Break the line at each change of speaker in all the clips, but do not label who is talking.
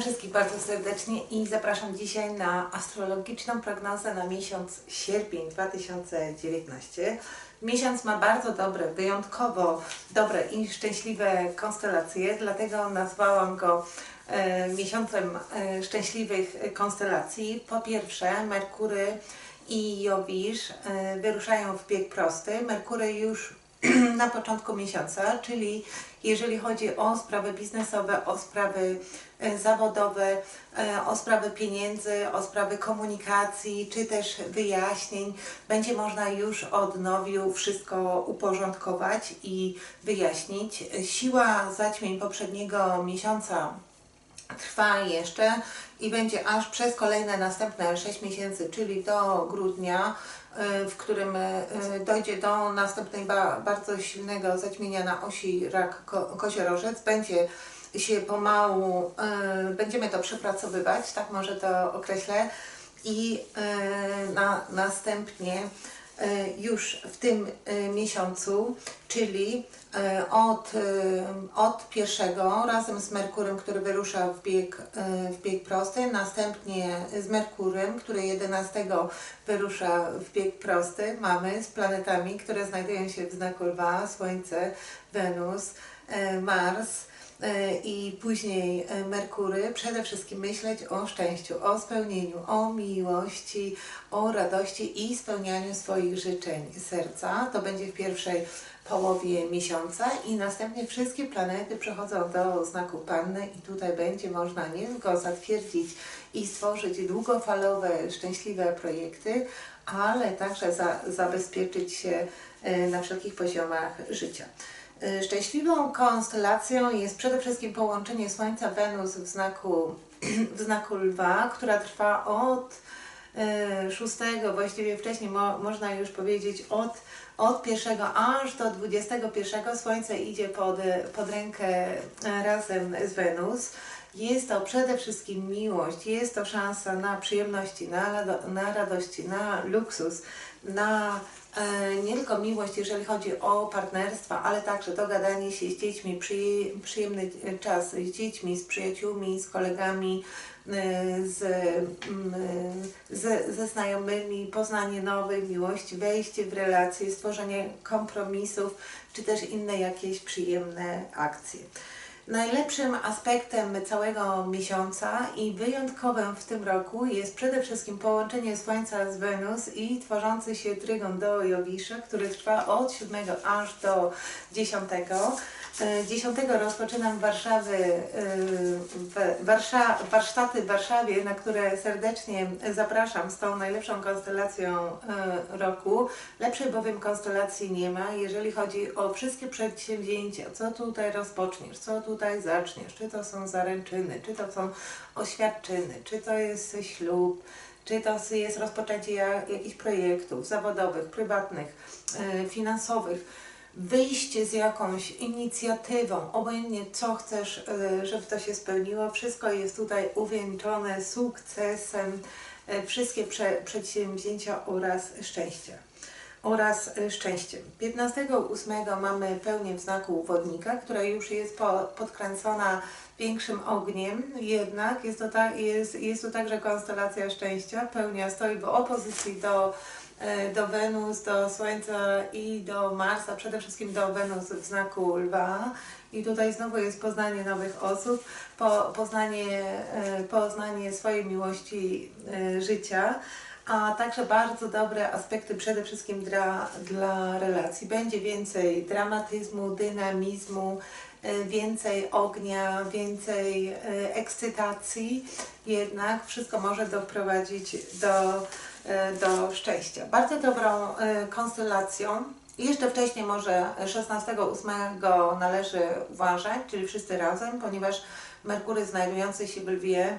Wszystkich bardzo serdecznie i zapraszam dzisiaj na astrologiczną prognozę na miesiąc sierpień 2019. Miesiąc ma bardzo dobre, wyjątkowo dobre i szczęśliwe konstelacje, dlatego nazwałam go e, miesiącem e, szczęśliwych konstelacji. Po pierwsze, Merkury i Jowisz e, wyruszają w bieg prosty. Merkury już na początku miesiąca, czyli jeżeli chodzi o sprawy biznesowe, o sprawy e, zawodowe, e, o sprawy pieniędzy, o sprawy komunikacji, czy też wyjaśnień, będzie można już od nowiu wszystko uporządkować i wyjaśnić. Siła zaćmień poprzedniego miesiąca trwa jeszcze i będzie aż przez kolejne następne 6 miesięcy, czyli do grudnia, y, w którym y, dojdzie do następnej ba, bardzo silnego zaćmienia na osi rak ko, koziorożec. Będzie się pomału, y, będziemy to przepracowywać, tak może to określę, i na, następnie już w tym miesiącu, czyli od, od pierwszego razem z Merkurem, który wyrusza w bieg, w bieg prosty, następnie z Merkurem, który 11 wyrusza w bieg prosty, mamy z planetami, które znajdują się w znaku Lwa, Słońce, Wenus, Mars, i później Merkury, przede wszystkim myśleć o szczęściu, o spełnieniu, o miłości, o radości i spełnianiu swoich życzeń serca. To będzie w pierwszej połowie miesiąca i następnie wszystkie planety przechodzą do znaku Panny i tutaj będzie można nie tylko zatwierdzić i stworzyć długofalowe, szczęśliwe projekty, ale także za, zabezpieczyć się na wszelkich poziomach życia. Y, szczęśliwą konstelacją jest przede wszystkim połączenie Słońca Wenus w znaku, w znaku Lwa, która trwa od y, szóstego, właściwie wcześniej mo, można już powiedzieć od, od pierwszego aż do 21 Słońce idzie pod, pod rękę razem z Wenus. Jest to przede wszystkim miłość, jest to szansa na przyjemności, na, na radości, na luksus, na E, nie tylko miłość, jeżeli chodzi o partnerstwa, ale także dogadanie się z dziećmi, przyjemny czas z dziećmi, z przyjaciółmi, z kolegami, e, z, mm, z, ze znajomymi, poznanie nowej miłości, wejście w relacje, stworzenie kompromisów, czy też inne jakieś przyjemne akcje. Najlepszym aspektem całego miesiąca i wyjątkowym w tym roku jest przede wszystkim połączenie Słońca z Wenus i tworzący się trygon do Jowisza, który trwa od 7 aż do 10. 10 e, rozpoczynam e, Warsza, warsztaty w Warszawie, na które serdecznie zapraszam z tą najlepszą konstelacją e, roku. Lepszej bowiem konstelacji nie ma, jeżeli chodzi o wszystkie przedsięwzięcia, co tutaj rozpoczniesz, co tutaj zaczniesz, czy to są zaręczyny, czy to są oświadczyny, czy to jest ślub, czy to jest rozpoczęcie jakichś projektów zawodowych, prywatnych, finansowych wyjście z jakąś inicjatywą, obojętnie co chcesz, e, żeby to się spełniło, wszystko jest tutaj uwieńczone sukcesem, e, wszystkie prze, przedsięwzięcia oraz szczęście. Oraz szczęściem. 15.8 mamy pełnię w znaku wodnika, która już jest po, podkręcona większym ogniem, jednak jest to, ta, jest, jest to także konstelacja szczęścia. Pełnia stoi w opozycji do do Wenus, do Słońca i do Marsa, przede wszystkim do Wenus w znaku Lwa. I tutaj znowu jest poznanie nowych osób, po, poznanie, e, poznanie swojej miłości e, życia, a także bardzo dobre aspekty przede wszystkim dla, dla relacji. Będzie więcej dramatyzmu, dynamizmu, więcej ognia, więcej ekscytacji, jednak wszystko może doprowadzić do E, do szczęścia. Bardzo dobrą e, konstelacją, jeszcze wcześniej może 16-8 należy uważać, czyli wszyscy razem, ponieważ Merkury znajdujący się w Lwie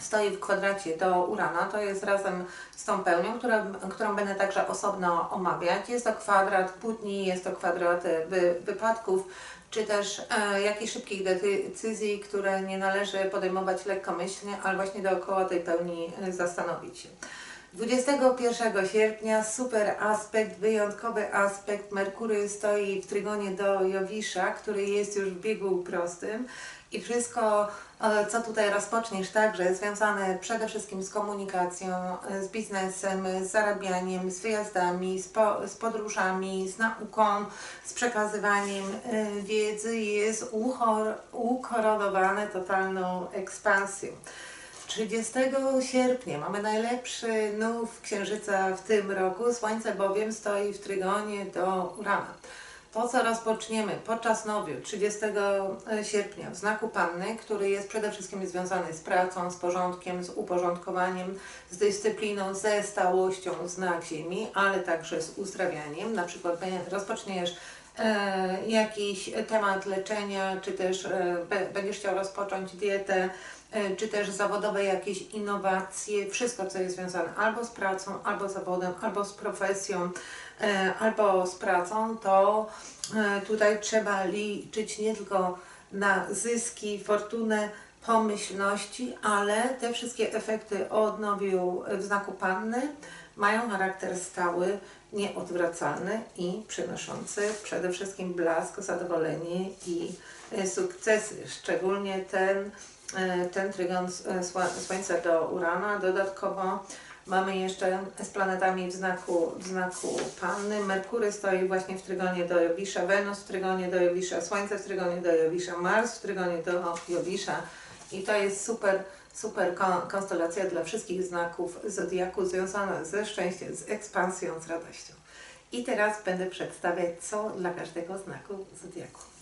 stoi w kwadracie do Urana, to jest razem z tą pełnią, która, którą będę także osobno omawiać. Jest to kwadrat kłótni, jest to kwadrat e, wy, wypadków, czy też e, jakichś szybkich decyzji, które nie należy podejmować lekkomyślnie, ale właśnie dookoła tej pełni zastanowić się. 21 sierpnia super aspekt, wyjątkowy aspekt. Merkury stoi w trygonie do Jowisza, który jest już w biegu prostym i wszystko e, co tutaj rozpoczniesz także związane przede wszystkim z komunikacją, e, z biznesem, z zarabianiem, z wyjazdami, z, po, z podróżami, z nauką, z przekazywaniem e, wiedzy jest uchor, ukoronowane totalną ekspansją. 30 sierpnia mamy najlepszy nów księżyca w tym roku. Słońce bowiem stoi w trygonie do Urana. To, co rozpoczniemy podczas nowiu 30 sierpnia w znaku Panny, który jest przede wszystkim związany z pracą, z porządkiem, z uporządkowaniem, z dyscypliną, ze stałością znak Ziemi, ale także z uzdrawianiem. Na przykład rozpoczniesz e, jakiś temat leczenia, czy też e, będziesz chciał rozpocząć dietę, E, czy też zawodowe jakieś innowacje, wszystko co jest związane albo z pracą, albo z zawodem, albo z profesją, e, albo z pracą, to e, tutaj trzeba liczyć nie tylko na zyski, fortunę, pomyślności, ale te wszystkie efekty odnowił w znaku Panny mają charakter stały, nieodwracalny i przynoszący przede wszystkim blask, zadowolenie i sukcesy. Szczególnie ten E, ten trygon e, Słońca do Urana. Dodatkowo mamy jeszcze z planetami w znaku, w znaku Panny. Merkury stoi właśnie w trygonie do Jowisza, Wenus w trygonie do Jowisza, Słońce w trygonie do Jowisza, Mars w trygonie do Jowisza. I to jest super, super konstelacja dla wszystkich znaków Zodiaku związana ze szczęściem, z ekspansją, z radością. I teraz będę przedstawiać, co dla każdego znaku Zodiaku.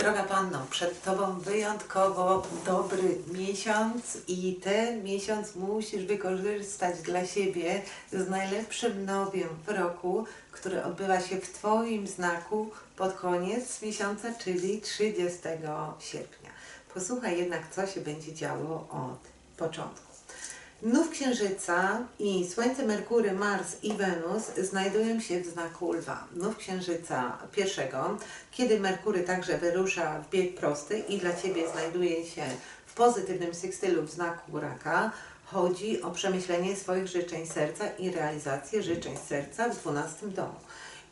Droga Panno, przed Tobą wyjątkowo dobry miesiąc i ten miesiąc musisz wykorzystać dla siebie z najlepszym nowiem w roku, który odbywa się w Twoim znaku pod koniec miesiąca, czyli 30 sierpnia. Posłuchaj jednak, co się będzie działo od początku. Nów Księżyca i Słońce, Merkury, Mars i Wenus znajdują się w znaku Lwa. Nów Księżyca pierwszego, kiedy Merkury także wyrusza w bieg prosty i dla Ciebie znajduje się w pozytywnym sykstylu w znaku Raka, chodzi o przemyślenie swoich życzeń serca i realizację życzeń serca w 12 domu.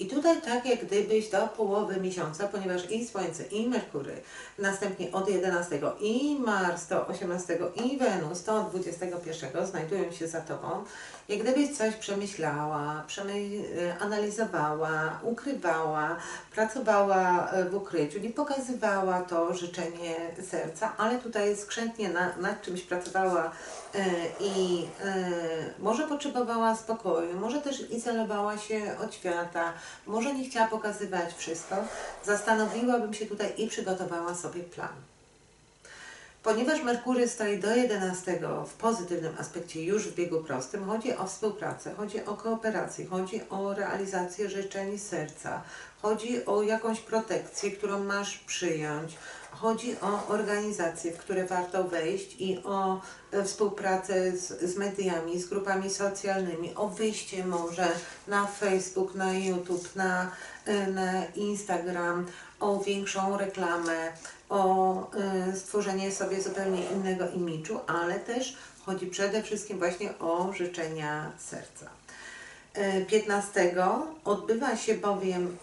I tutaj tak jak gdybyś do połowy miesiąca, ponieważ i Słońce, i Merkury, następnie od 11 i Mars do 18 i Wenus do 21 znajdują się za Tobą, jak gdybyś coś przemyślała, przemy analizowała, ukrywała, pracowała e, w ukryciu, nie pokazywała to życzenie serca, ale tutaj skrzętnie na, nad czymś pracowała i e, może potrzebowała spokoju, może też izolowała się od świata, może nie chciała pokazywać wszystko, zastanowiłabym się tutaj i przygotowała sobie plan. Ponieważ Merkury stoi do 11 w pozytywnym aspekcie już w biegu prostym, chodzi o współpracę, chodzi o kooperację, chodzi o realizację życzeń serca, chodzi o jakąś protekcję, którą masz przyjąć, chodzi o organizacje, w które warto wejść i o e, współpracę z, z mediami, z grupami socjalnymi, o wyjście może na Facebook, na YouTube, na, e, na Instagram, o większą reklamę, o y, stworzenie sobie zupełnie innego imidżu, ale też chodzi przede wszystkim właśnie o życzenia serca. 15 y, odbywa się bowiem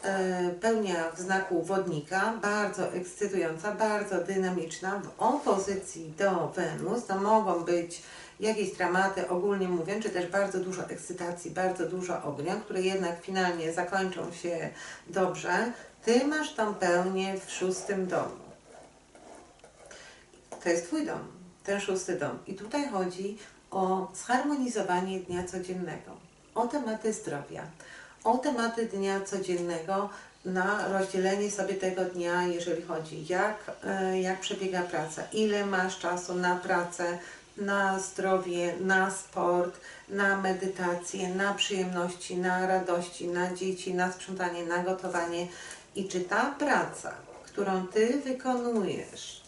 y, pełnia w znaku wodnika, bardzo ekscytująca, bardzo dynamiczna, w opozycji do Wenus. To mogą być jakieś dramaty, ogólnie mówiąc, czy też bardzo dużo ekscytacji, bardzo dużo ognia, które jednak finalnie zakończą się dobrze. Ty masz tą pełnię w szóstym domu. To jest Twój dom, ten szósty dom. I tutaj chodzi o zharmonizowanie dnia codziennego, o tematy zdrowia, o tematy dnia codziennego, na rozdzielenie sobie tego dnia, jeżeli chodzi jak, e, jak przebiega praca, ile masz czasu na pracę, na zdrowie, na sport, na medytację, na przyjemności, na radości, na dzieci, na sprzątanie, na gotowanie. I czy ta praca, którą Ty wykonujesz,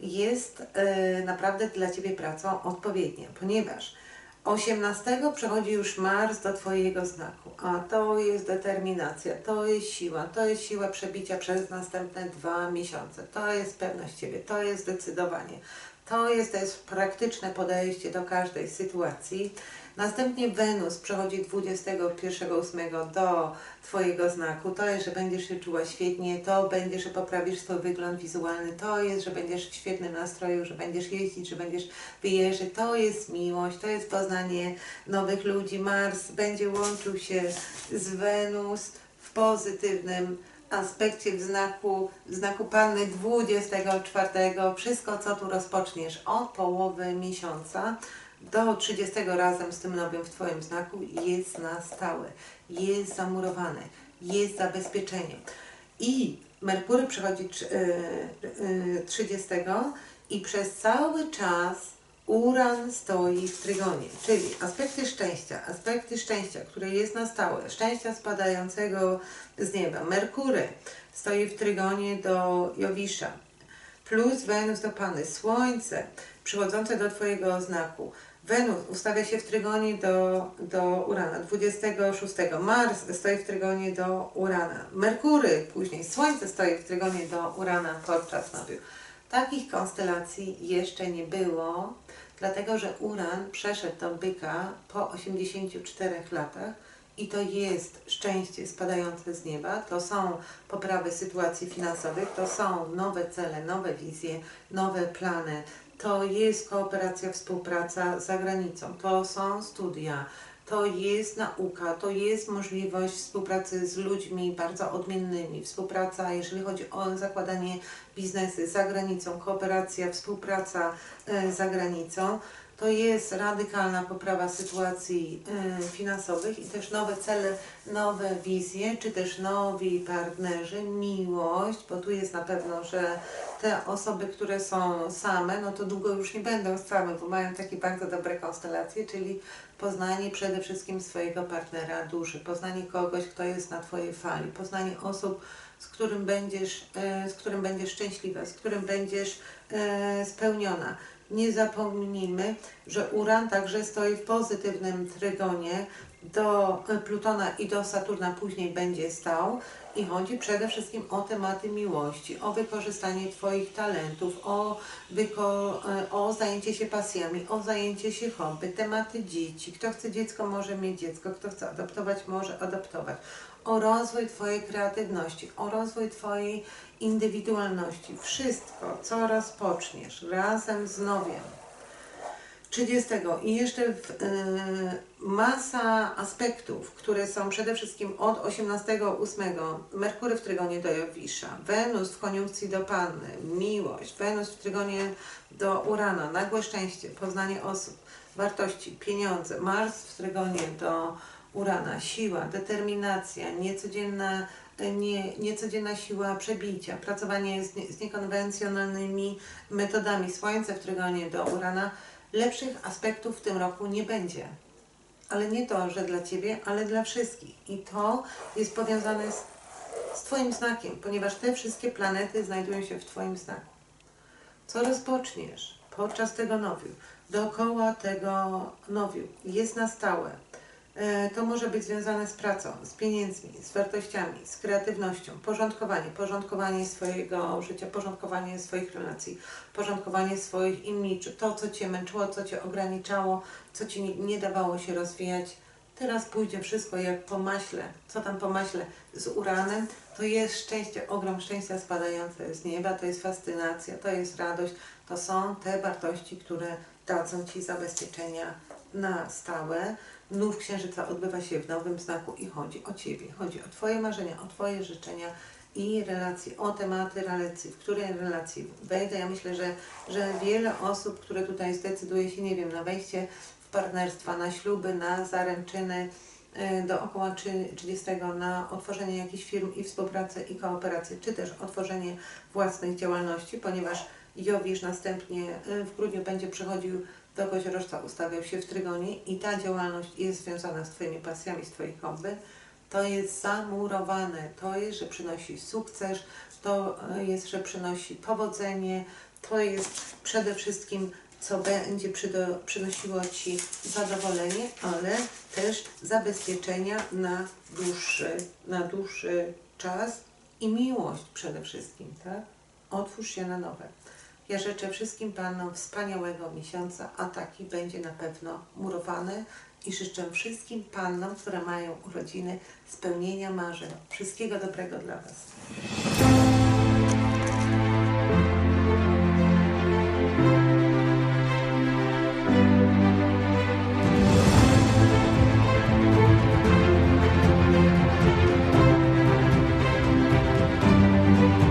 jest y, naprawdę dla Ciebie pracą odpowiednia, ponieważ 18 przechodzi już Mars do Twojego znaku, a to jest determinacja, to jest siła, to jest siła przebicia przez następne dwa miesiące, to jest pewność Ciebie, to jest zdecydowanie, To jest też praktyczne podejście do każdej sytuacji. Następnie Wenus przechodzi 21.8 do Twojego znaku. To jest, że będziesz się czuła świetnie, to będzie, że poprawisz swój wygląd wizualny, to jest, że będziesz w świetnym nastroju, że będziesz jeździć, że będziesz wyjeżdżać, to jest miłość, to jest poznanie nowych ludzi. Mars będzie łączył się z Wenus w pozytywnym aspekcie w znaku, w znaku Panny 24. Wszystko, co tu rozpoczniesz od połowy miesiąca do 30 razem z tym nowym w Twoim znaku jest na stałe, jest zamurowane, jest zabezpieczeniem. I Merkury przechodzi trz- y, y, 30 i przez cały czas Uran stoi w trygonie, czyli aspekty szczęścia, aspekty szczęścia, które jest na stałe, szczęścia spadającego z nieba. Merkury stoi w trygonie do Jowisza, plus Wenus do Pany, Słońce przychodzące do Twojego znaku. Wenus ustawia się w trygonie do, do Urana 26. Mars stoi w trygonie do Urana. Merkury później, Słońce stoi w trygonie do Urana podczas nowiu. Takich konstelacji jeszcze nie było, dlatego że Uran przeszedł do byka po 84 latach i to jest szczęście spadające z nieba, to są poprawy sytuacji finansowych, to są nowe cele, nowe wizje, nowe plany, to jest kooperacja, współpraca za granicą, to są studia, to jest nauka, to jest możliwość współpracy z ludźmi bardzo odmiennymi, współpraca, jeżeli chodzi o zakładanie biznesy za granicą, kooperacja, współpraca e, za granicą. To jest radykalna poprawa sytuacji e, finansowych i też nowe cele, nowe wizje, czy też nowi partnerzy, miłość, bo tu jest na pewno, że te osoby, które są same, no to długo już nie będą same, bo mają takie bardzo dobre konstelacje, czyli poznanie przede wszystkim swojego partnera duszy, poznanie kogoś, kto jest na Twojej fali, poznanie osób, z którym będziesz, e, z którym będziesz szczęśliwa, z którym będziesz e, spełniona. Nie zapomnijmy, że Uran także stoi w pozytywnym trygonie do Plutona i do Saturna później będzie stał i chodzi przede wszystkim o tematy miłości, o wykorzystanie Twoich talentów, o, wyko, e, o zajęcie się pasjami, o zajęcie się hobby, tematy dzieci. Kto chce dziecko może mieć dziecko, kto chce adoptować może adoptować. O rozwój Twojej kreatywności, o rozwój Twojej indywidualności. Wszystko, co rozpoczniesz razem z nowiem, 30 i jeszcze w, y, masa aspektów, które są przede wszystkim od 18.8 Merkury w trygonie do Jowisza, Wenus w koniunkcji do Panny, miłość, Wenus w trygonie do Urana, nagłe szczęście, poznanie osób, wartości, pieniądze, Mars w trygonie do Urana, siła, determinacja, niecodzienna nie, niecodzienna siła przebicia, pracowanie z, nie, z niekonwencjonalnymi metodami, Słońce w trygonie do Urana, lepszych aspektów w tym roku nie będzie. Ale nie to, że dla Ciebie, ale dla wszystkich. I to jest powiązane z, z Twoim znakiem, ponieważ te wszystkie planety znajdują się w Twoim znaku. Co rozpoczniesz podczas tego nowiu, dookoła tego nowiu, jest na stałe. E, To może być związane z pracą, z pieniędzmi, z wartościami, z kreatywnością, porządkowanie, porządkowanie swojego życia, porządkowanie swoich relacji, porządkowanie swoich imidży, to co Cię męczyło, co Cię ograniczało, co Ci nie, nie dawało się rozwijać. Teraz pójdzie wszystko jak po maśle. Co tam po maśle z uranem? To jest szczęście, ogrom szczęścia spadające z nieba, to jest fascynacja, to jest radość, to są te wartości, które dadzą Ci zabezpieczenia na stałe. Nów Księżyca odbywa się w nowym znaku i chodzi o Ciebie, chodzi o Twoje marzenia, o Twoje życzenia i relacje, o tematy relacji, w której relacji wejdę. Ja myślę, że, że wiele osób, które tutaj zdecyduje się, nie wiem, na wejście w partnerstwa, na śluby, na zaręczyny, do około 30 na otworzenie jakichś firm i współpracę i kooperację, czy też otworzenie własnej działalności, ponieważ Jowisz następnie y, w grudniu będzie przechodził do koziorożca, ustawiał się w trygonie i ta działalność jest związana z Twoimi pasjami, z Twoich hobby, to jest zamurowane, to jest, że przynosi sukces, to y, jest, że przynosi powodzenie, to jest przede wszystkim, co będzie przynosiło Ci zadowolenie, ale też zabezpieczenia na dłuższy, na dłuższy czas i miłość przede wszystkim, tak? Otwórz się na nowe. Ja życzę wszystkim Panom wspaniałego miesiąca, a taki będzie na pewno murowany. I życzę wszystkim Pannom, które mają urodziny, spełnienia marzeń. Wszystkiego dobrego dla Was.